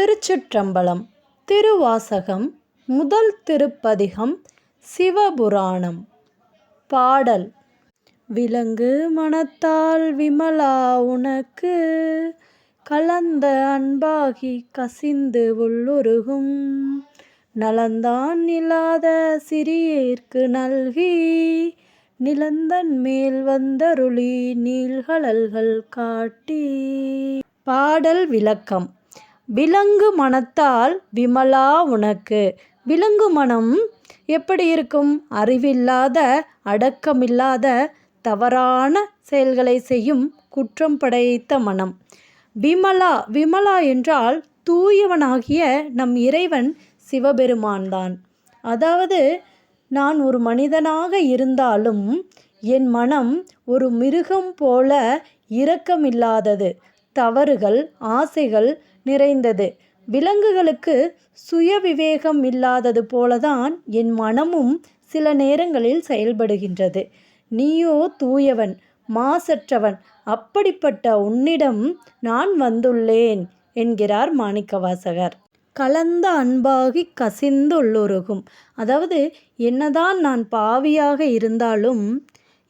திருச்சிற்றம்பலம் திருவாசகம் முதல் திருப்பதிகம் சிவபுராணம். பாடல் விலங்கு மனத்தால் விமலா உனக்கு கலந்த அன்பாகி கசிந்து உள்ளுருகும். நலந்தான் இல்லாத சிறியேற்கு நல்கி நிலந்தன் மேல் வந்தருளி நீள்கழல்கள் காட்டி. பாடல் விளக்கம் விலங்கு மனத்தால் விமலா உனக்கு. விலங்கு மனம் எப்படி இருக்கும்? அறிவில்லாத அடக்கமில்லாத தவறான செயல்களை செய்யும் குற்றம் படைத்த மனம். விமலா விமலா என்றால் தூயவனாகிய நம் இறைவன் சிவபெருமான்தான். அதாவது நான் ஒரு மனிதனாக இருந்தாலும் என் மனம் ஒரு மிருகம் போல இரக்கமில்லாதது. தவறுகள் ஆசைகள் நிறைந்தது. விலங்குகளுக்கு சுய விவேகம் இல்லாதது போலதான் என் மனமும் சில நேரங்களில் செயல்படுகின்றது. நீயோ தூயவன் மாசற்றவன் அப்படிப்பட்ட உன்னிடம் நான் வந்துள்ளேன் என்கிறார் மாணிக்கவாசகர். கலந்த அன்பாகி கசிந்துள்ளொருகும். அதாவது என்னதான் நான் பாவியாக இருந்தாலும்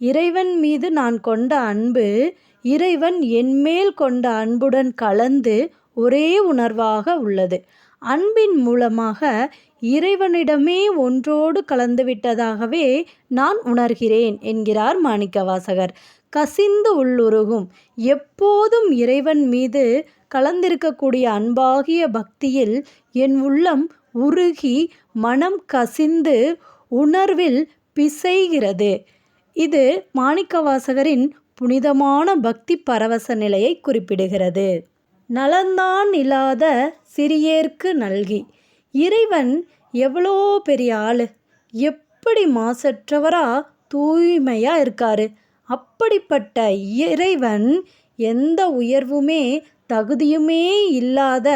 இறைவன் மீது நான் கொண்ட அன்பு இறைவன் என்மேல் கொண்ட அன்புடன் கலந்து ஒரே உணர்வாக உள்ளது. அன்பின் மூலமாக இறைவனிடமே ஒன்றோடு கலந்துவிட்டதாகவே நான் உணர்கிறேன் என்கிறார் மாணிக்கவாசகர். கசிந்து உள்ளுருகும். எப்போதும் இறைவன் மீது கலந்திருக்கக்கூடிய அன்பாகிய பக்தியில் என் உள்ளம் உருகி மனம் கசிந்து உணர்வில் பிசைகிறது. இது மாணிக்கவாசகரின் புனிதமான பக்தி பரவச நிலையை குறிப்பிடுகிறது. நலந்தான் இல்லாத சிறியேற்கு நல்கி. இறைவன் எவ்வளோ பெரிய ஆள். எப்படி மாசற்றவரா தூய்மையாக இருக்காரு. அப்படிப்பட்ட இறைவன் எந்த உயர்வுமே தகுதியுமே இல்லாத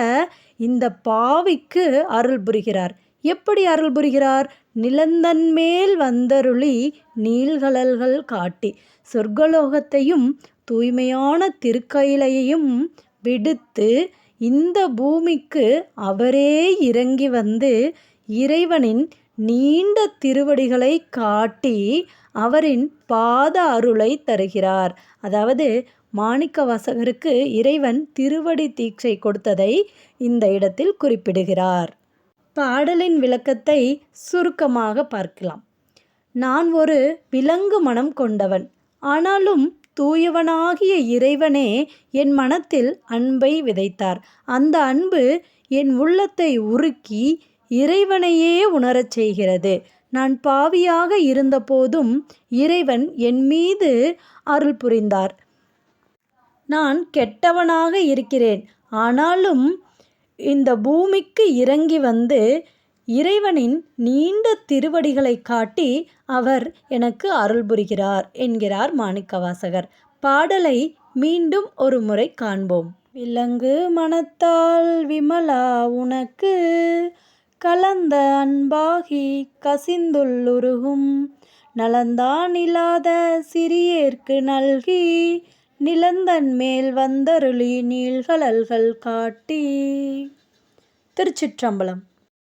இந்த பாவிக்கு அருள் புரிகிறார். எப்படி அருள் புரிகிறார்? நிலந்தன்மேல் வந்தருளி நீள்கழல்கள் காட்டி. சொர்க்கலோகத்தையும் தூய்மையான திருக்கயிலையையும் விடுத்து இந்த பூமிக்கு அவரே இறங்கி வந்து இறைவனின் நீண்ட திருவடிகளை காட்டி அவரின் பாத அருளை தருகிறார். அதாவது மாணிக்க வாசகருக்கு இறைவன் திருவடி தீட்சை கொடுத்ததை இந்த இடத்தில் குறிப்பிடுகிறார். பாடலின் விளக்கத்தை சுருக்கமாக பார்க்கலாம். நான் ஒரு விலங்கு மனம் கொண்டவன். ஆனாலும் தூயவனாகிய இறைவனே என் மனத்தில் அன்பை விதைத்தார். அந்த அன்பு என் உள்ளத்தை உருக்கி இறைவனையே உணரச் செய்கிறது. நான் பாவியாக இருந்தபோதும் இறைவன் என் மீது அருள் புரிந்தார். நான் கெட்டவனாக இருக்கிறேன். ஆனாலும் இந்த பூமிக்கு இறங்கி வந்து இறைவனின் நீண்ட திருவடிகளை காட்டி அவர் எனக்கு அருள் புரிகிறார் என்கிறார் மாணிக்கவாசகர். பாடலை மீண்டும் ஒரு முறை காண்போம். விலங்கு மனத்தால் விமலா உனக்கு கலந்த அன்பாகி கசிந்துள்ளுருகும் நலந்தான் இல்லாத சிறியேற்கு நல்கி நிலந்தன் மேல் வந்தருளி நீள்கழல்கள் காட்டி. திருச்சிற்றம்பலம்